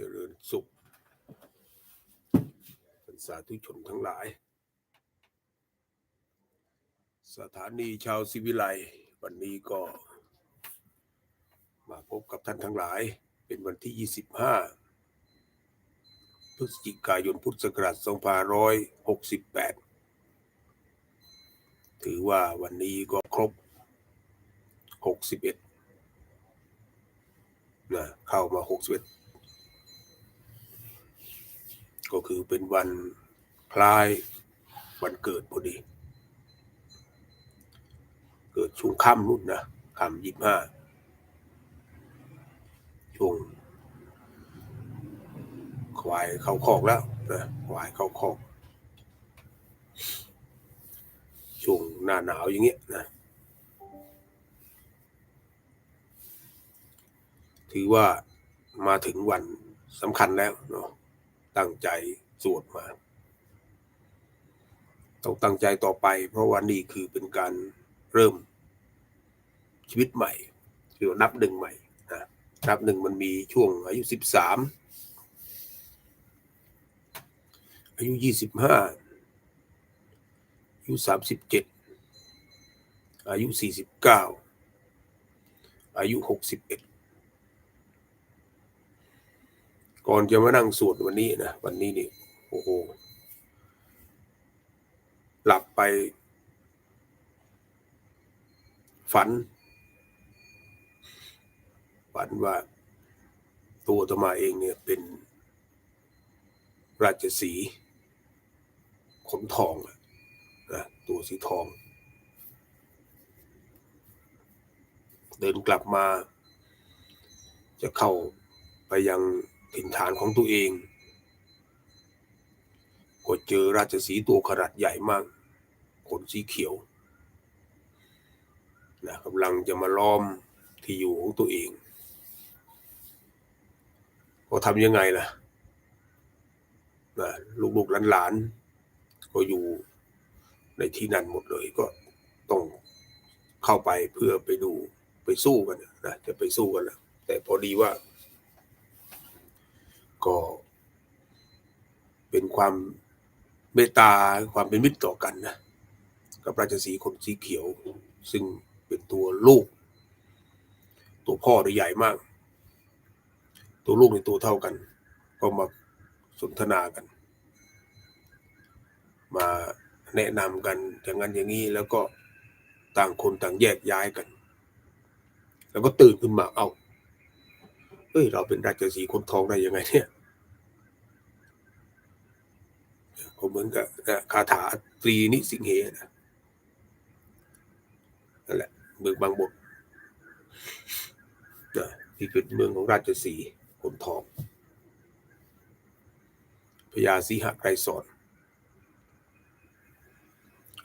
จริญสุขท่านสาธุชนทั้งหลาย สถานีชาวศิวิไลวันนี้ก็มาพบกับท่านทั้งหลายเป็นวันที่ 25 พฤศจิกายนพุทธศักราช2568 ถือว่าวันนี้ก็ครบ 61นะเข้ามา 61 ก็คือเป็นวันคล้ายวันเกิดพอดี เกิดช่วงค่ำนู่นนะค่ำยี่ห้าช่วงควายเข้าคอกแล้วนะควายเข้าคอกช่วงหน้าหนาวอย่างเงี้ยนะถือว่ามาถึงวันสำคัญแล้วเนาะ ตั้งใจสวดมา ต้องตั้งใจต่อไป เพราะว่านี่คือเป็นการเริ่มชีวิตใหม่คือนับหนึ่งใหม่นะนับหนึ่งมันมีช่วงอายุสิบสามอายุยี่สิบห้าอายุสามสิบเจ็ดอายุสี่สิบเก้าอายุหกสิบเอ็ด ก่อนจะมานั่งสวดวันนี้นะวันนี้นี่โอ้โหหลับไป ฝัน ฝันว่าตัวธรรมาเองเนี่ยเป็นราชสีขนทองอะนะตัวสีทอง เดินกลับมา จะเข้าไปยัง ถิ่นฐานของตัวเอง ก็เจอราชสีตัวขนาดใหญ่มากขนสีเขียวนะกำลังจะมาล้อมที่อยู่ของตัวเองก็ทำยังไงล่ะนะลูกๆหลานๆ ก็อยู่ในที่นั่นหมดเลยก็ต้องเข้าไปเพื่อไปดูไปสู้กันนะจะไปสู้กันนะแต่พอดีว่า ก็เป็นความเมตตาความเป็นมิตรต่อกันนะกับราชสีคนสีเขียว ซึ่งเป็นตัวลูก ตัวพ่อใหญ่มาก ตัวลูกในตัวเท่ากัน ก็มาสนทนากัน มาแนะนำกันอย่างนั้นอย่างนี้แล้วก็ต่างคนต่างแยกย้ายกัน แล้วก็ตื่นขึ้นมาเอา เอ้ย เราเป็นราชสีห์คนทองได้ยังไงเนี่ยผมเหมือนกับคาถาตรีนิสิงเหนะนั่นแหละเมืองบางบทนะที่เป็นเมืองของราชสีห์คนทองพญาสีหไกรสอน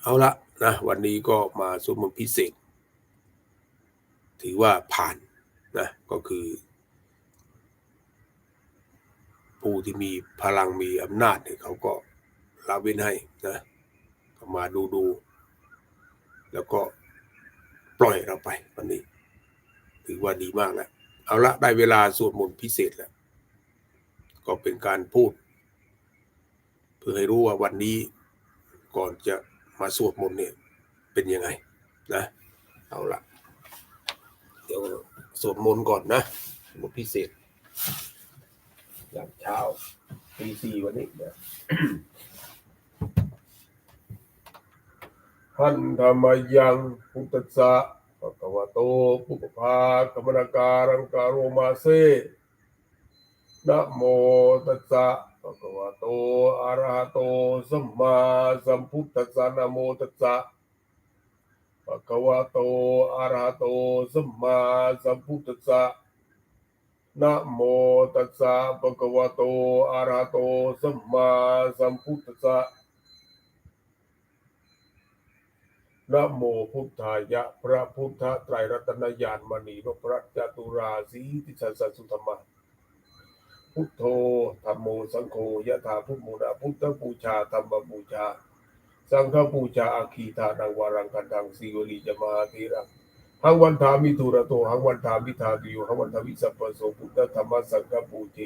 เอาละนะวันนี้ก็มาสวดมนต์พิเศษ ถือว่าผ่านนะก็คือ ผู้ที่มีพลังมีอำนาจเนี่ยเขาก็ละเว้นให้นะมาดูดู แล้วก็ปล่อยเราไปวันนี้ ถือว่าดีมากแล้ว เอาละได้เวลาสวดมนต์พิเศษแล้ว ก็เป็นการพูด เพื่อให้รู้ว่าวันนี้ก่อนจะมาสวดมนต์เนี่ย เป็นยังไงนะ เอาละเดี๋ยวสวดมนต์ก่อนนะมนต์พิเศษ ยามเช้าตีสี่วันนี้นะหันธรรมยังพุทธสะปะกวะโตปุปภากัมนาการังการโรมาเซนะโมตัสสะปะกวะโตอะระหะโตสัมมาสัมพุทธัสสะนะโมตัสสะปะกวะโตอะระหะโตสัมมาสัมพุทธัสสะ นะโมตัสสะปะกวะโตอะระโตสัมมาสัมพุทธัสสะนะโมพุทธายะ พระพุทธไตรรัตนญาณมณีนพรัตจตุราสีติสัสสุธรรมะพุทโธธรรมโมสังโฆยะถาพุทโมนาพุทธบูชาธรรมบูชา สังฆบูชาอาคีทานังวารังกันตังสีวลีจมาธีรัง หังวันทามิทุระโตหังวันทามิทาริโยหังวันทามิสัพพโสพุทธธรรมสังฆปูจิ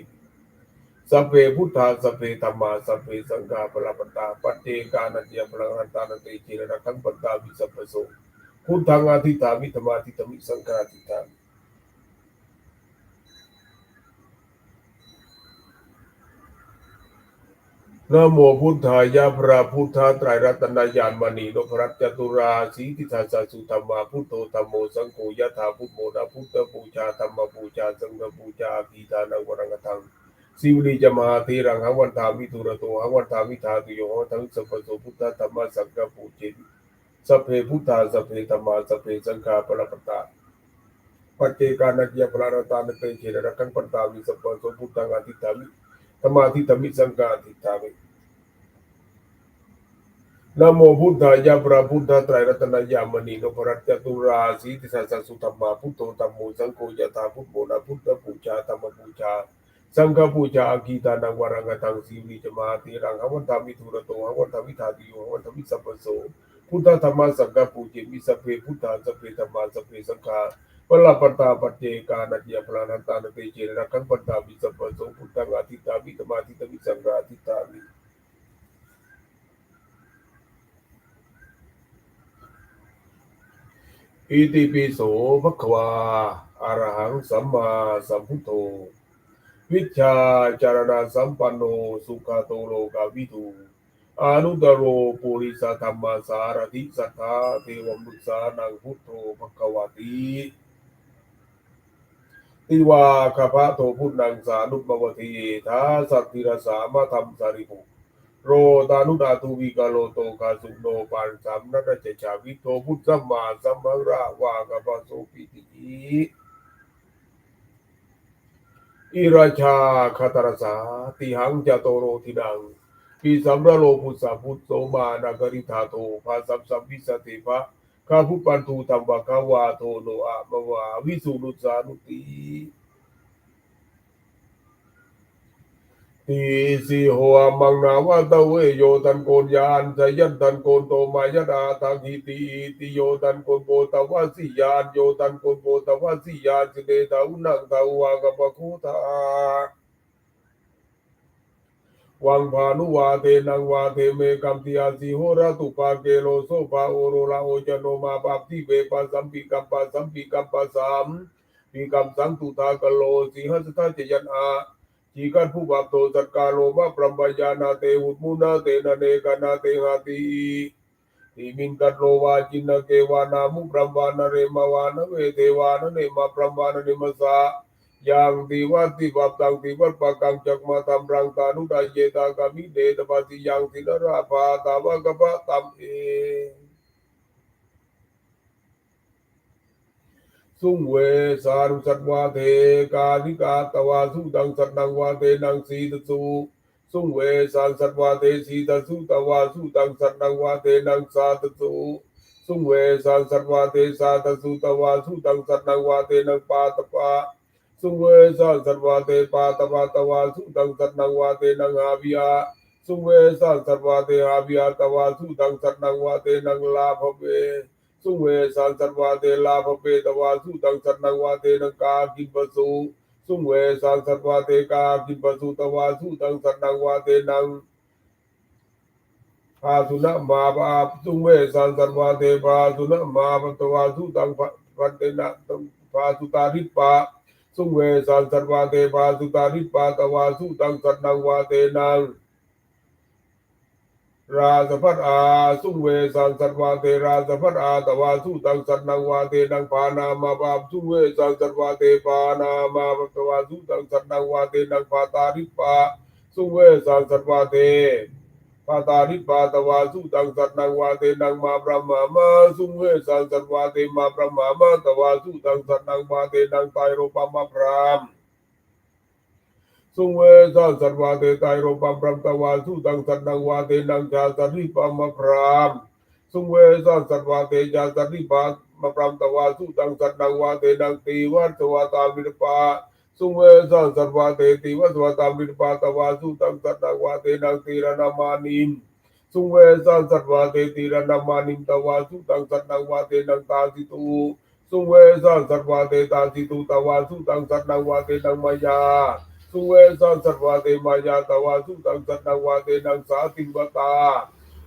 สัพเพพุทธาสัพเพธรรมาสัพเพสังฆาปรปตตาปเจกานันเตียพลังหันตานันเตจิระคังปัตตาวิสัพพโสพุทธังอาทิตามิธรรมาทิตมิสังฆาทิตามิ นะโมพุทธายะพระพุทธาไตรรัตนญาณมณีนพรัตจตุราสีทิธาสาสุธรรมาพุทโธธรรมโมสังโฆยะถาพุทโมนะพุทธบูชาธรรมบูชาสังฆบูชากีตานังวรังกตังสิวลีจะมาเทรังหังวันทามิทุระโตหังวันทามิทาตุโยหังทังสัพพโสพุทธธรรมสังฆปูจิตสัพเพพุทธาสัพเพธรรมาสัพเพสังฆาปรปตาปัจเจกานักยปรารตานเตเชระรักังปัตตาวิสัพพโสพุทธังอธิตามิ ธรรมาธิตมิสังฆาอธิตามินโมพุทธายะพระพุทธไตรรัตนายามณีนพรัตน์จตุราสีติสัสสุธรรมาพุทโธธรรมโมสังโฆยะถาพุทโมนะพุทธปูชาธรรมปูชาสังฆปูชาอากีตานังวรังกตังสีวิจมาติรังหวันธามิทุระโตหวันธามิธาติโยหวันธามิสัพพโสพุทธธรรมสังฆปูเจมิสัพเพพุทธาสัพเพธรรมาสัพเพสังฆา ปลปตาปัจเจกานัจยพลานันตานเตเจระคังปัตตามิสัพพโสพุทธังอาทิตามิธรรมาทิตามิสังฆาทิตามิอิติปิโสภควาอรหังสัมมาสัมพุทโธวิชชาจารณะสัมปันโนสุขโตโลกาวิทูอานุตโรปุริสธรรมสารถิสัทธาเทวมุสานังพุทโธภควาติ ติวาคพะโทพุทธังสานุปวทีทาสัตติรสามะธรรมสาริภูโรตานุดาตุวิกาโลโตกาสุโนปานสัมนัตเจชาวิโตพุทธมมาสัมภราวากปะโสปิติอิราชาคาตรสาติหังจโตโรทินังปีสัมระโลพุสาพุทโสมานากริธาโตภาสัมสัมพิสติภะ ข้าพุปันทูธรรมวะกาวาโทโนอะมวาวิสุนุสานุติตีสีโหมังนาวะตะเวโยตันโกนยานสยันตันโกนโตมายดาตังหิติติโยตันโกนโกตวะสิยานโยตันโกนโกตวะสิยานสิเดตาอุนังตาวากปะคุตา วังพานุวาเตนังวาเทเมกัมติอาสิโหระตุปาเกโลโซภาโอโรลาโอจโนมาปาปติเวปัสสัมปิกัมปัสสัมปิกัมปัสสัมปิกัมสังตุตากโลสิหัสทะเจยันอาจีกันผู้บาปโตสักกาโลมาปรมยานาเตอุตมุนาเตนะเนกานาเตหาติติมินกัตโลวาจินเกวานามุปรมวานเรมาวานเวเทวานเนมาปรมวานเนมสา ยังติวัติบัตังติวัตปะกังจักมาตัมรังตานุดาเยตากามิเดตปาติยังตินราภาตาวะกะปะตัมเอสุงเวสารุสัตวาเทกาลิกาตวาสุตังสัตตังวาเทนังสีตสุสุงเวสานสัตวาเทสีตสุตวาสุตังสัตตังวาเทนังสาตสุสุงเวสานสัตวาเทสาตสุตวาสุตังสัตตังวาเทนังปาตปา สุเวสานสัตวาเทปาตปาตวาสุตังสัตตังวาเทนังอาวิยาสุเวสานสัตวาเทอาวิยาตวาสุตังสัตตังวาเทนังลาภเวสุเวสันสันวาเตลาภเปตวาสุตังสันนังวาเตนังกากิปสุสุเวสันสันวาเตกากิปสุตวาสุตังสันนังวาเตนังพาสุนะมาปาสุเวสันสันวาเตพาสุนะมาปตวาสุตังพันเตนะตังพาสุตาริปา สุเวสันสันวาเตพาสุตาริปาตวาสุตังสันนังวาเตนังราสพัทอาสุเวสันสัตวาเตราสพัทอาตวาสุตังสัตนังวาเตนังปานามาปาสุเวสันสัตวาเตปานามาปตวาสุตังสัตนังวาเตนังปาตาริปาสุเวสันสัตวาเต ปาตาริปาตวาสุตังสัตนังวาเตนังมาปรมามาสุเวสันสัตวาเตมาปรมามาตวาสุตังสัตนังวาเตนังไตโรปามาพรามสุเวสันสัตวาเตไตโรปัมปรัมตวาสุตังสัตนังวาเตนังชาสริปัมมะพรามสุเวสันสัตวาเตจาสริปัมมะพรามตวาสุตังสัตนังวาเตนังตีวัตวาตามิรปา สุเวสัสัตวาเตตีวัตวาตามิปาตวาสุตังสัตนังวาเตนังตีรนามานิมสุเวสัสัตวาเตตีรนามานิมตวาสุตังสัตนังวาเตนังตาสิตูสุเวสัสัตวาเตตาสิตูตวาสุตังสัตนังวาเตนังมายาสุเวสัสัตวาเตมายาตวาสุตังสัตตวาเตนังสาติวตา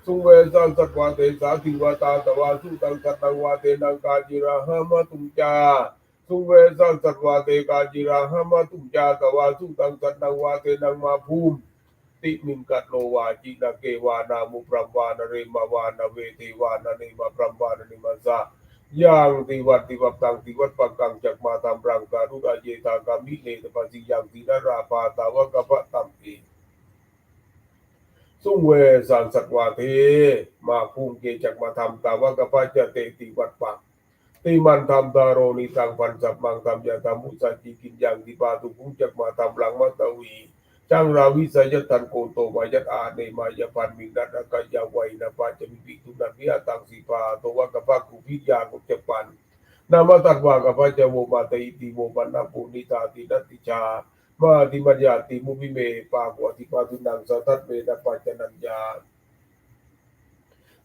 สุเวสัสัตวาเตสาติวตาตวาสุตังสัตตวาเตนังกาจิระหามตุมจา สุเวสัสัตวาเตกาจิระหามาตุมจาตวาสุตังสัตตวาเตนังมาภูมิติมิงกัตโลวาจินาเกวานามุปรมวานเรมาวานาเวติวานาเนมาปรมวานนิมาสายังติวัตติวัตตังติวัตปังกังจักมาตามรังการุกาเยตากามิเลตปัสิยังตินาราปาตาวกปะตัมปีสุเวสันสัตวาเทมาภูมิเกจักมาทำตาวกะปะจะเตติวัตปัง ติมันทำตาโรนิตังพันสัพมังทำยาทำมุสัจิกินยังติปาตุภูมิจักมาทำรังมัตวีจังราวิสยตันโกโตวายัตอาเนมายพันมินัตกายาวัยนาปาจมิปิทุนันวิอาตังสีปาโตวะกะปะกุพิยากุจปันนามาตัดวากะปะจโวมาตอิติโมปันนาปุนิตาตินัติชามาติมัญญาติมุวิเมปากวติปาตุนังสัทัตเมนะปัจจนัญญา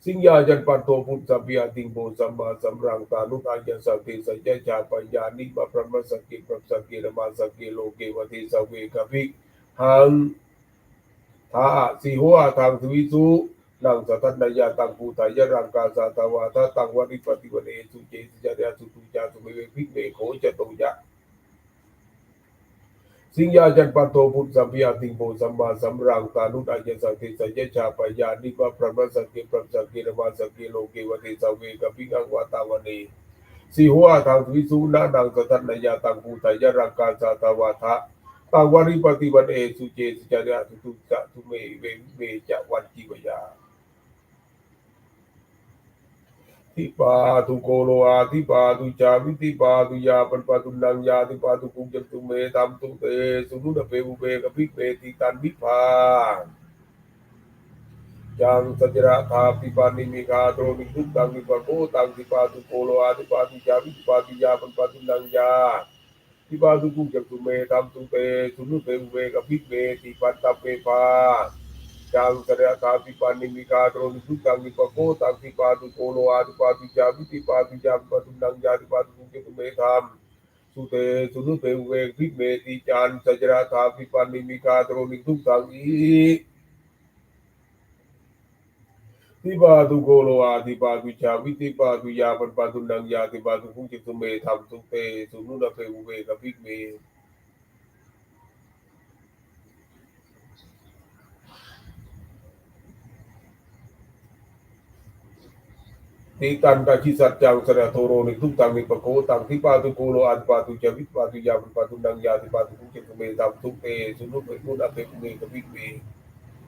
สิงยาจันปันโทพุทธสัพยาติงโบสัมมาสัมรังตานุตายสัพเทสัจจาปัญญานิมาพระมัสสกิปรัสกิรมาสกกิโลเกวเทสเวกภิหังทาสิหัวทางทวิสุนังสัตนายาตังภูตายรังกาสาตาวาทาตังวริปฏิวันเอสุเจสิจารยาสุตุจาสุเมเวภิกเมโขจโตยะ สิงยาจันปันโทพุทธสัมปยาติงโบสัมมาสัมรังตานุตายสังเทสัจชาปยานิวะพระมัสสกิพระสังกิรมาสังกิโลเกวเทสเวกภิกังวาตาวเนสีหัวทางวิสุนานังสัตนยาตังภูตายรังกาสาตาวาทาตังวริปฏิวันเอสุเจสิจารยาสุตุจาสุเมเวเมจะวันจีวยา ทิปาตุโกโลอาทิปาตุจาวิทิปาตุยาปันปาตุนังยาทิปาตุกุจตุเมตัมตุเตสุนุนเปอุเบกภิกเมติตันวิภายังสัจระธาปิปานิมิกาโตมิทุตังวิปโกตังทิปาตุโกโลอาทิปาตุจาวิทิปาตุยาปันปาตุนังยาทิปาตุกุจตุเมตัมตุเตสุนุเปอุเบกภิกเมติปันตเปปาจังสระตาปิปานิมิกาโตมิทุตังวิปโกตังทิปาตุโกโลอาทิปาตุจาวิทิปาตุยาปาตุนังยาทิปาตุกุจตุเปปา นิมิกาโตมิทุตังอีทิปาตุโกโลอาทิปาตุจาวิทิปาตุยาปาตุนังยาทิปาตุกุจตุเมธรรม ตสุนุนเตเวกภิกเมติตันตาชิสัจจังสระโทโรนิทุกตังนิปโกตังทิปาตุโกโลอันปาตุจาวิปาตุยาวิปาตุนังยาทิปาตุกุจิตเมตัมทุเตสุนุเปมุนาเปกุเมกวิเม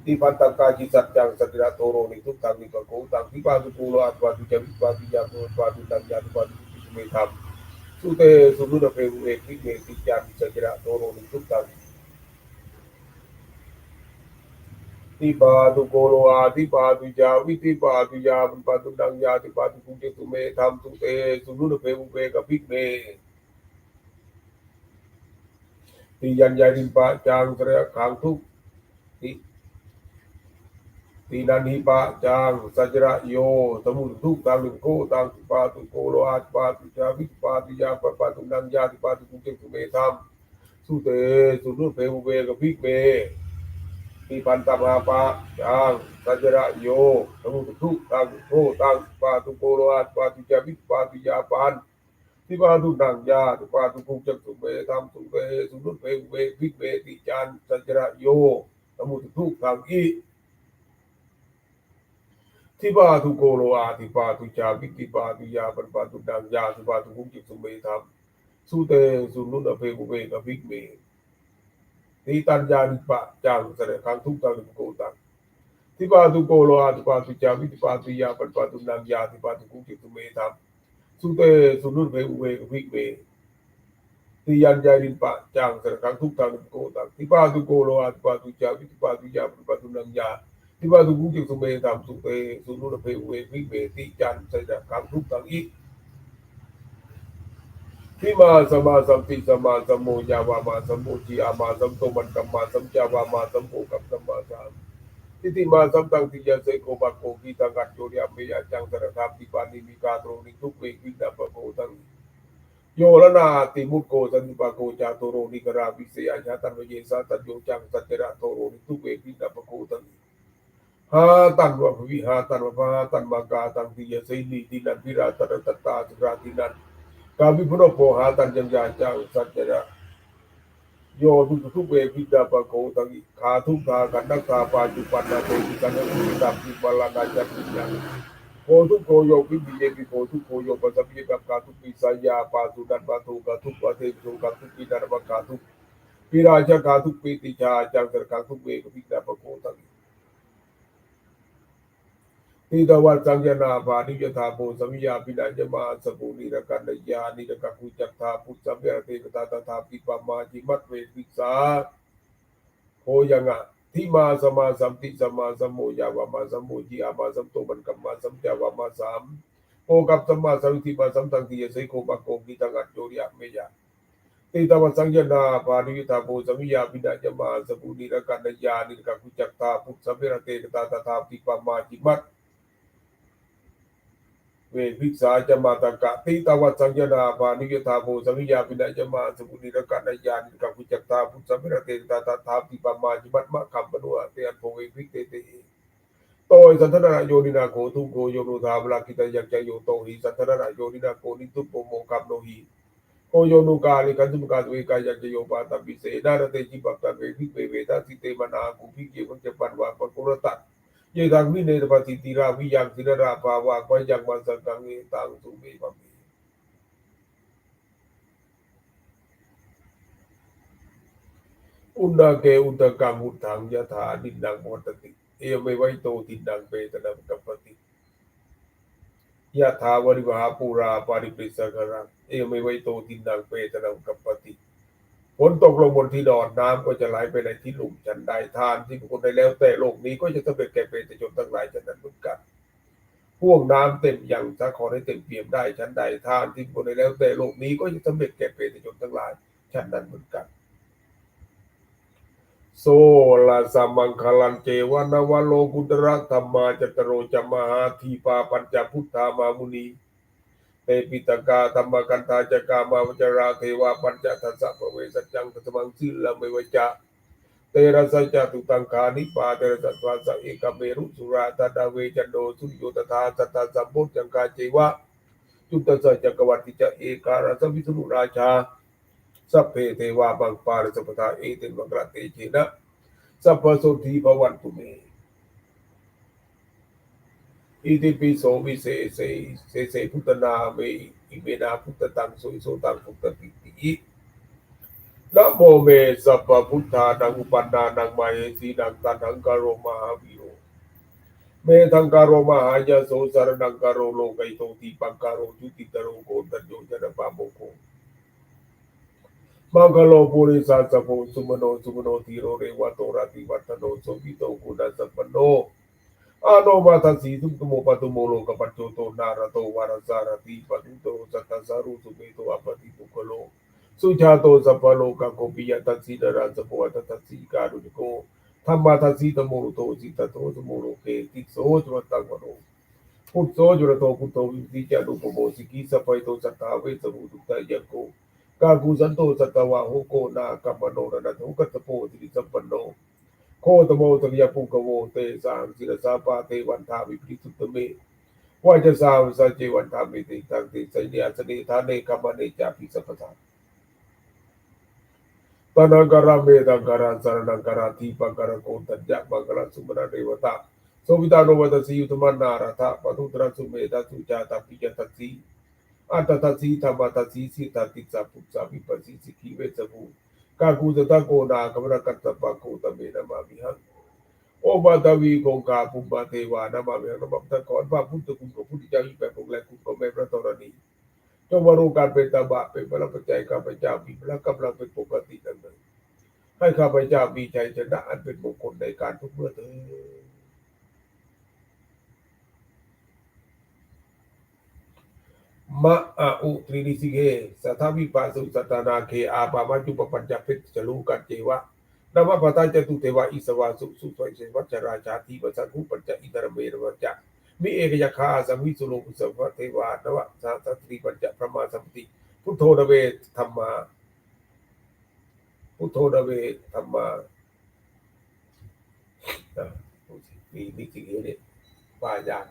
ติปันตังกาชิสัจจังสระโทโรนิทุกตังนิปโกตังทิปาตุโกโลอันปาตุจาวิปาตุยาวิปาตุนังยาทิปาตุกุจิตเมตัมสุเตสุนุเปมุเมกิเมติจานสระโทโรนิทุกตัง ติปาตุโกโลอาติปาตุจาวิติปาตุยาปปาตุดังยาติปาตุกุเจตุเมธรรมตุเตสุนุนเปอุเปกับพิกเมติยันยาดิปะจางสระขังทุกติตินันหิปะจางสัจระโยสมุนทุกตังลิโกตังติปาตุโกโลอาติปาตุจาวิติปาตุยาปปาตุดังยาติปาตุกุเจตุเมธรรมสุเตสุนุนเปอุเปกับพิกเม ติปันตมาปะจังสัจระโยสมุทุกตังโทตังปาตุโกโลอาปาตุจาวิปาตุยาปานทิปาตุนังยาทิปาตุกุจักตุเมธรรมตุเมสุนุเปเววิเวติจันสัจระโยสมุทุกตังอีทิปาตุโกโลอาทิปาตุจาวิติปาตุยาปันปาตุนังยาทิปาตุกุจักตุเมธรรมสุเตสุนุนเปเวกวิเว ติตัญญานิปะจังสระคังทุกตังนิโกตังทิปาตุโกโลอาทิปาตุจาวิทิปาตุยาปันปาตุนังยาทิปาตุกุจิตุเมธัมสุเตสุนุนเวอุเวกวิกเวติยัญญานิปะจังสระคังทุกตังนิโกตังทิปาตุโกโลอาทิปาตุจาวิทิปาตุยาปันปาตุนังยาทิปาตุกุจิตุเมธัมสุเตสุนุนเวอุเวกวิกเวติจันสระคังทุกตังอี ทิมาสมาสัมปิสมาสัมโมยาวามาสัมโมจีอามาสัมโตมันกัมมาสัมจาวามาสัมโพกัมสัมมาสามทิติมาสัมตังติยาเสโกบะโกกีตังกัจโจริยเมยะจังสระทาปิปานิมิกาโตริทุกเวกินาปะโกตังโยระนาติมุตโกสันติปาโกจาโตโรนิกราวิเศษอาตันวเยสาตันโยจังสัจจระโตโรนิทุเวปินาปโกตันหาตันวะวิหาตันวะหาตันมากาตังติยเสนีตินันพิราตระตตาสุราตินัน กาวิพุโนโพหาตันยังยาจังสัจจะโยทุกทุกเวปินาปะโกตังขาทุกขากันนักขาปาจุปันนาเตติกันนักตับปิบาลานาจัติยังโพทุกโพโยวิบิเยปิโพทุกโพโยปัสสมิกับกาทุกปิสายาปาสุนันปาทุกาทุกปะเทสุกาทุกปินารมกาทุกปิราชกาทุกปิติชาจังสรกาทุกเวกปิกาปะโกตัง ติตวัตสังยนาภานิยธาโพสมิยาปินาจมาสปุนิรกันยานิรกักุจักธาพุทธสัมยาเตกตาตถาปิปามาจิมัตเวปิสาโพยังอะทิมาสมาสัมติสมาสมโมยาวามาสมโมจีอามาสัมโตมันกัมมาสัมจาวามาสามโอกับสัมมาสัมติมาสัมตังติยเสโกปะโกกิตังอัจโจริยเมยะติตวสังยนาปาริยตาโพสมิยาปินาจมาสปุนิรกันยานิรกักุจักตาพุทธสัมเรเตกตาตถาปิปามาจิมัตเวภิกษาจมาตกะติตาวัสังยนาปานิยตาโพสมิยาปินาจมาสปุนิรกันยานิกกุจักตาพุทธสัมเรเตตาตถาปิปามาจิมัตมะคัมปนุอะเตอันโพเวภิเตเตโตยสันทนาโยนินาโกทุโกโยโนธาเวลากิตายังใจโยโตหิสันทนาโยนินาโกนิทุปโมกัมโนหิโกโยนุกาลิกันตุมกาตุเอกายังใจโยปาตปิเสนาระเตจิปัตตะเวภิเวเวตาสิเตมนากุภิเยวัจปันวาปะกุรตัต ยังทางวิเนตปฏิติราวิยังสินราภาวะปยังมันสังกังเอตังสุเมปะเมอุณาเกอุนตกรรมุถังยถาดินดังโมตติเอเมไวโตตินดังเปตนังกัปปติยะถาวริวหาปูราปาริปิสกรังเอเมไวโตตินดังเปตนังกัปปติ ฝนตกลงบนที่ดอนน้ำก็จะไหลไปในที่ลุ่มฉันใดทานที่บุคคลได้แล้วแต่โลกนี้ก็จะสำเร็จแก่เปตชนทั้งหลายฉันนั้นเหมือนกันห่วงน้ำเต็มอย่างสาขอให้เต็มเปี่ยมได้ฉันใดทานที่บุคคลได้แล้วแต่โลกนี้ก็จะสำเร็จแก่เปตชนทั้งหลายฉันนั้นเหมือนกันโซลาสัมมังคลันเจวานวโลกุตระธรรมาจตโรจมหาทีปาปัญจพุทธามามุนี เตปิตกาธรรมกันตาจกามาวจราเทวาปัญจทัสสะเวสัจจังตัสมังสิลเมวจะเตระสัจจตุตังคานิปาเตระสัตวาสะเอกเมรุสุราตดาเวจันโดสุโยตถาสัตตาสัมพุทธังกาเจวะจุตสัจจกวัติจะเอการสวิสุุราชาสัพเพเทวาบังปารสัพพทาเอเตมังกรเตเชนะสัพพโสทีภวันตุเม อิติปิโสวิเศษเสเสเสพุทธนาเมอิเมนาพุทธตังสุโสตังพุทธติตินะโมเมสัพพพุทธานังอุปันนานังมาเยสีนังตันหังกโรมหาวิโรเมทังกโรมหายาโสสารนังกโรโลกัยโตติปังกโรจุติตโรโกตัญโยจนะปาโมโก มังคโลปุริสัสสะโพสุมโนสุมโนทีโรเรวะโตระติวัฒโนสุวิโตกุณสัพพโน อาโนมาทัสสีทุกตโมปตุโมโลกปัจโจโตนาระโตวารสารติปตุโตสัตตสารุสุเมโตอปติปุคโลสุชาโตสัพพโลกโกปิยตัสสีนราสโพตัสสีการุณิโกธรรมาทัสสีตโมโรโตจิตโตสโมโรเกติโสจวัตตังวโนพุทโสจุรโตพุทโตวิติจานุปโมสิกิสัพพโตสัตตาเวสมุตุตยังโกกากุสันโตสัตวะโหโกนากัมมโนระนันโหกัตโพติสัมปันโน โคตโมตยปุกโวเตสางศิรสาปาเตวันทาวิปริสุตเมวาจะสาวสัจเจวันทามิติตังติสัญญาสนิทานเนกัมมเนจาปิสัพพาตนังการเมตังการสารนังการาทีปังการโกตัญญมังกรสุมนาเดวตาโสวิตาโนวัตสียุตมันนาราธาปทุตระสุเมตาสุจาตาปิยตัสสีอัตตาสีธรรมตาสีสิตาติสาปุสาวิปัสสิสิกิเวสบู กากูตตะโกนากัมรกัตตปะโกตะเมนะมามิหังโอบาตวีกงกาปุบาเทวานามามิหังนมัตะกอนพระพุทธคุณของพุทธเจ้าอีกแบบของแลคุณของแม่พระธรณีจงมารูการเป็นตาบะเป็นพระปัจจัยข้าพเจ้ามีพระกำลังเป็นปกติดังนั้นให้ข้าพเจ้ามีใจชนะอันเป็นมงคลในการทุกเมื่อเถิด มะอาอุตรีนิสิเกสัทธวิปัสสุสัตนาเคอาปามาจุปปัญจเพชจะรู้กันเจวะนามปตาจตุเทวะอิสวาสุสุสวยเสวัชราชาติปัสสังคุปัญจอินทรเมรวัจจะมิเอกยคาสังวิสุโลกุสวะเทวานวะสาสัตรีปัญจพระมาสัมติพุทโธระเวธรรมาพุทโธระเวธรรมาอะมีมีสิ่งนี้เนี่ยปายาก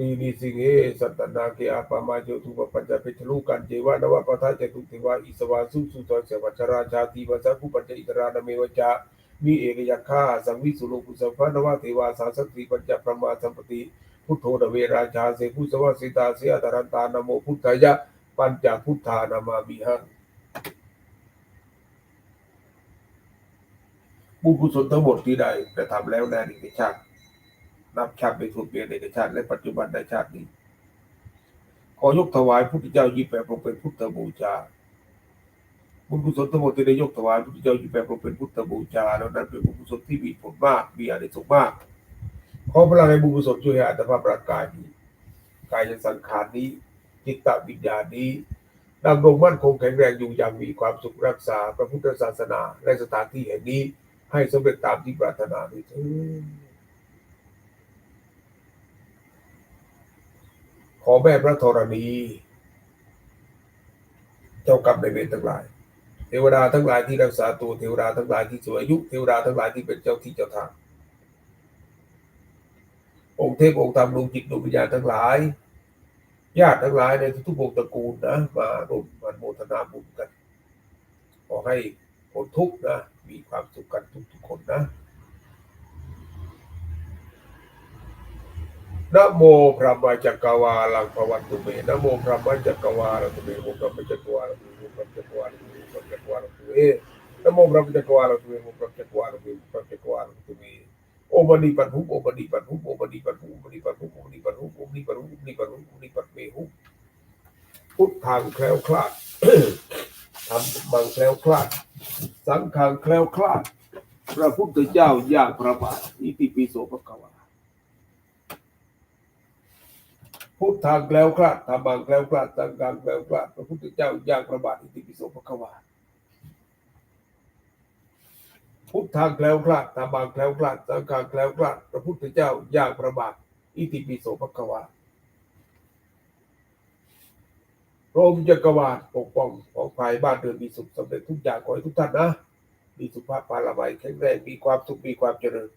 มีมีสิงนี้สัตตนาเกอาปามาโยตุปปัญจเพชลูกันเจวะนวะปะทะจตุเทวาอิสวาสุสุตอนเสวัชราชาติวาสักุปัญจอิตรานเมวจามีเอกยักขาสังวิสุโลกุสัมภนวะเทวาสาสตติปัญจประมาสัมปติพุทโธระเวราชาเสพุสวะสิตาเสอัตรันตานโมพุทธายะปัญจพุทธานามามิหังบุญกุศลทั้งหมดที่ได้กระทำแล้วในอดีตชาติ นับชาติไปสู่เปลี่ยนในชาติและปัจจุบันในชาตินี้ ขอยกถวายพุทธเจ้ายี่แปดพระเป็นพุทธบูชาบุญกุศลทั้งหมดที่ได้ยกถวายพุทธเจ้ายี่แปดพระองเป็นพุทธบูชาแล้วนั้นเป็นบุญกุศลที่มีผลมากมีอานิสงส์มาก ขอพลังในบุญกุศลช่วยให้อัตภาพร่างกายนี้กายสังขารนี้ จิตตวิญญาณนี้ดำรงมั่นคงแข็งแรงอยู่อย่างมีความสุขรักษาพระพุทธศาสนา และสถานที่แห่งนี้ให้สำเร็จตามที่ปรารถนาด้วยเถิด อแม่พระธรณี เจ้ากรรมในเวรทั้งหลาย เทวดาทั้งหลายที่รักษาตัวเทวดาทั้งหลายที่สวยอายุเทวดาทั้งหลายที่เป็นเจ้าที่เจ้าทาง องค์เทพองค์ธรรมดวงจิตดวงวิญญาณทั้งหลาย ญาติทั้งหลายในทุกๆวงตระกูลนะมาร่วมมาโมทนาบุญกัน ขอให้พ้นทุกนะมีความสุขกันทุกๆคนนะ นะโมพระมาจักรวาลังพวันตุเมนะโมพระมาจักรวาลังตุเมโมพระมาจักรวาลังตุเมโมพระมาจักรวาลังตุเมโมพระมาจักรวาลังตุเมนะโมพระมาจักรวาลังตุเมโมพระมาจักรวาลังตุเมโมพระมาจักรวาลังตุเมโอมณีปันหุโอมณีปันหุโอมณีปันหุโอมณีปันหุโอมณีปันหุโอมณีปันหุโอมณีปันหุโอมณีปันเมหุพุทธังแคล้วคลาดทำบังแคล้วคลาด สังฆังแคล้วคลาด พระพุทธเจ้าอยางพระบาทอิติปิโสภควา พุทธังแคล้วคลาดธรรมังแคล้วคลาดสังฆังแคล้วคลาดพระพุทธเจ้าย่างพระบาทอิติปิโสภควาพุทธังแคล้วคลาดธรรมังแคล้วคลาดสังฆังแคล้วคลาดพระพุทธเจ้าย่างพระบาทอิติปิโสภควาพระองค์จักรวาลปกป้องของภายบ้านเรือนมีสุขสำเร็จทุกอย่างขอให้ทุกท่านนะ มีสุขภาพพาละไมแข็งแรงมีความสุขมีความเจริญ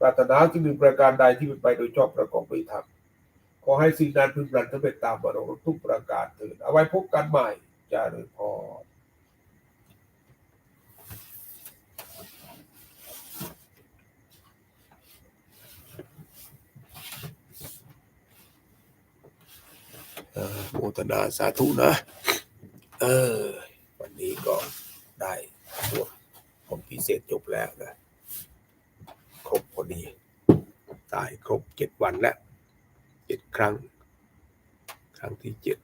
ปรารถนาที่หนึ่งประการใดที่เป็นไปโดยชอบประกอบไปทำ อให้สิ่งนั้นพึงปรารถนาเป็นตามบารมีทุกประการเถิดเอาไว้พบกันใหม่จาริญพรเอโมทนาสาธุนะ เออ วันนี้ก็ได้ตัวผมพิเศษจบแล้วนะ ครบพอดี ตายครบเจ็ดวันแล้ว 7 ครั้ง ครั้งที่เจ็ด